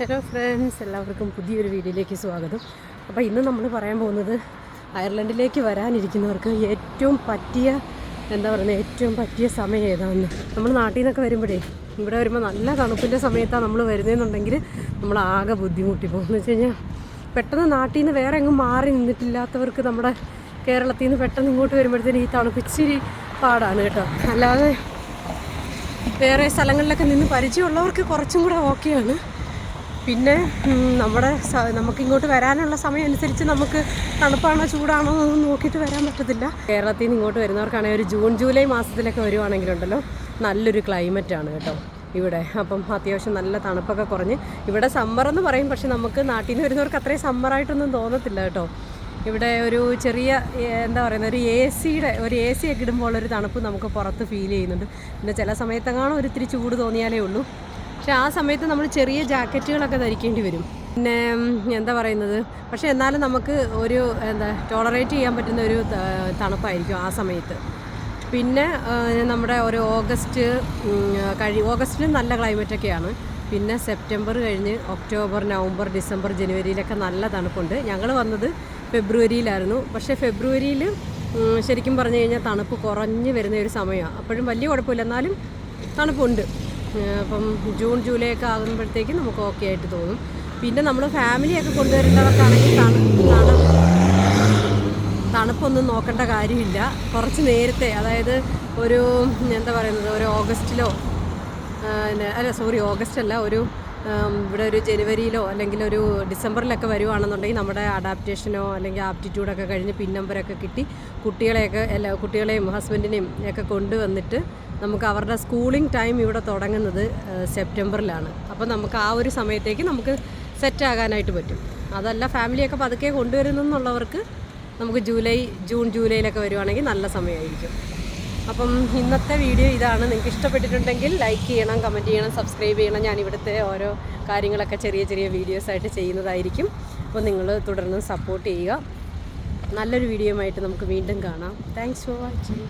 Hello friends എല്ലാവർക്കും പുതിയൊരു വീഡിയോയിലേക്ക് സ്വാഗതം. അപ്പോൾ ഇന്ന് നമ്മൾ പറയാൻ പോകുന്നത് അയർലൻഡിലേക്ക് വരാനിരിക്കുന്നവർക്ക് ഏറ്റവും പറ്റിയ എന്താ പറയുന്നത് ഏറ്റവും പറ്റിയ സമയം ഏതാണെന്ന് നമ്മൾ നാട്ടിൽ നിന്നൊക്കെ വരുമ്പോഴേ ഇവിടെ വരുമ്പോൾ നല്ല തണുപ്പിന്റെ സമയത്താണ് നമ്മൾ വരുന്നതെന്നുണ്ടെങ്കിൽ നമ്മൾ ആകെ ബുദ്ധിമുട്ടി പോകും. എന്ന് വെച്ച് കഴിഞ്ഞാൽ പെട്ടെന്ന് നാട്ടിൽ നിന്ന് വേറെ എങ്ങും മാറി നിന്നിട്ടില്ലാത്തവർക്ക് നമ്മുടെ കേരളത്തിൽ നിന്ന് പെട്ടെന്ന് ഇങ്ങോട്ട് വരുമ്പോഴത്തേന് ഈ തണുപ്പ് ഇച്ചിരി പാടാണ് കേട്ടോ. അല്ലാതെ വേറെ സ്ഥലങ്ങളിലൊക്കെ നിന്ന് പരിചയമുള്ളവർക്ക് കുറച്ചും കൂടെ ഓക്കെയാണ് പിന്നെ നമ്മുടെ നമുക്കിങ്ങോട്ട് വരാനുള്ള സമയം അനുസരിച്ച് നമുക്ക് തണുപ്പാണോ ചൂടാണോ എന്നൊന്നും നോക്കിയിട്ട് വരാൻ പറ്റത്തില്ല. കേരളത്തിൽ നിന്ന് ഇങ്ങോട്ട് വരുന്നവർക്കാണെങ്കിൽ ഒരു ജൂൺ ജൂലൈ മാസത്തിലൊക്കെ വരുവാണെങ്കിലുണ്ടല്ലോ നല്ലൊരു ക്ലൈമറ്റാണ് കേട്ടോ ഇവിടെ. അപ്പം അത്യാവശ്യം നല്ല തണുപ്പൊക്കെ കുറഞ്ഞ് ഇവിടെ സമ്മർ എന്ന് പറയും പക്ഷെ നമുക്ക് നാട്ടിൽ നിന്ന് വരുന്നവർക്ക് അത്രയും സമ്മറായിട്ടൊന്നും തോന്നത്തില്ല കേട്ടോ. ഇവിടെ ഒരു ചെറിയ എന്താ പറയുന്നത് ഒരു എ സിയുടെ ഒരു എ സി ഒക്കെ ഇടുമ്പോൾ ഒരു തണുപ്പ് നമുക്ക് പുറത്ത് ഫീൽ ചെയ്യുന്നുണ്ട്. പിന്നെ ചില സമയത്തെങ്ങാണോ ഒരു ഇത്തിരി ചൂട് തോന്നിയാലേ ഉള്ളൂ. പക്ഷെ ആ സമയത്ത് നമ്മൾ ചെറിയ ജാക്കറ്റുകളൊക്കെ ധരിക്കേണ്ടി വരും. പിന്നെ എന്താ പറയുന്നത്? പക്ഷേ എന്നാലും നമുക്ക് ഒരു എന്താ ടോളറേറ്റ് ചെയ്യാൻ പറ്റുന്ന ഒരു തണുപ്പായിരിക്കും ആ സമയത്ത്. പിന്നെ നമ്മുടെ ഒരു ഓഗസ്റ്റ് കഴി ഓഗസ്റ്റിലും നല്ല ക്ലൈമറ്റൊക്കെയാണ് പിന്നെ സെപ്റ്റംബർ കഴിഞ്ഞ് ഒക്ടോബർ നവംബർ ഡിസംബർ ജനുവരിയിലൊക്കെ നല്ല തണുപ്പുണ്ട്. ഞങ്ങൾ വന്നത് ഫെബ്രുവരിയിലായിരുന്നു. പക്ഷേ ഫെബ്രുവരിയിൽ ശരിക്കും പറഞ്ഞു കഴിഞ്ഞാൽ തണുപ്പ് കുറഞ്ഞ് വരുന്ന ഒരു സമയമാണ്. അപ്പോഴും വലിയ കുഴപ്പമില്ല. എന്നാലും തണുപ്പുണ്ട്. അപ്പം ജൂൺ ജൂലൈ ഒക്കെ ആകുമ്പോഴത്തേക്കും നമുക്ക് ഓക്കെ ആയിട്ട് തോന്നും. പിന്നെ നമ്മൾ ഫാമിലിയൊക്കെ കൊണ്ടുവരേണ്ടവർക്കാണെങ്കിൽ തണു തണു തണുപ്പൊന്നും നോക്കേണ്ട കാര്യമില്ല. കുറച്ച് നേരത്തെ അതായത് ഒരു എന്താ പറയുന്നത് ഒരു ഓഗസ്റ്റിലോ അല്ല സോറി ഓഗസ്റ്റ് അല്ല ഒരു ഇവിടെ ഒരു ജനുവരിയിലോ അല്ലെങ്കിൽ ഒരു ഡിസംബറിലൊക്കെ വരുവാണെന്നുണ്ടെങ്കിൽ നമ്മുടെ അഡാപ്റ്റേഷനോ അല്ലെങ്കിൽ ആപ്റ്റിറ്റ്യൂഡൊക്കെ കഴിഞ്ഞ് പിൻ നമ്പരൊക്കെ കിട്ടി കുട്ടികളെയൊക്കെ എല്ലാ കുട്ടികളെയും ഹസ്ബൻഡിനെയും ഒക്കെ കൊണ്ടുവന്നിട്ട് നമുക്ക് അവരുടെ സ്കൂളിംഗ് ടൈം ഇവിടെ തുടങ്ങുന്നത് സെപ്റ്റംബറിലാണ്. അപ്പോൾ നമുക്ക് ആ ഒരു സമയത്തേക്ക് നമുക്ക് സെറ്റ് ആകാനായിട്ട് പറ്റും. അതല്ല ഫാമിലിയൊക്കെ പതുക്കെ കൊണ്ടുവരുന്നെന്നുള്ളവർക്ക് നമുക്ക് ജൂലൈ ജൂൺ ജൂലൈയിലൊക്കെ വരുവാണെങ്കിൽ നല്ല സമയമായിരിക്കും. അപ്പം ഇന്നത്തെ വീഡിയോ ഇതാണ്. നിങ്ങൾക്ക് ഇഷ്ടപ്പെട്ടിട്ടുണ്ടെങ്കിൽ ലൈക്ക് ചെയ്യണം കമന്റ് ചെയ്യണം സബ്സ്ക്രൈബ് ചെയ്യണം. ഞാൻ ഇവിടുത്തെ ഓരോ കാര്യങ്ങളൊക്കെ ചെറിയ ചെറിയ വീഡിയോസായിട്ട് ചെയ്യുന്നതായിരിക്കും. അപ്പോൾ നിങ്ങൾ തുടർന്ന് സപ്പോർട്ട് ചെയ്യുക. നല്ലൊരു വീഡിയോ നമുക്ക് വീണ്ടും കാണാം. Thanks for watching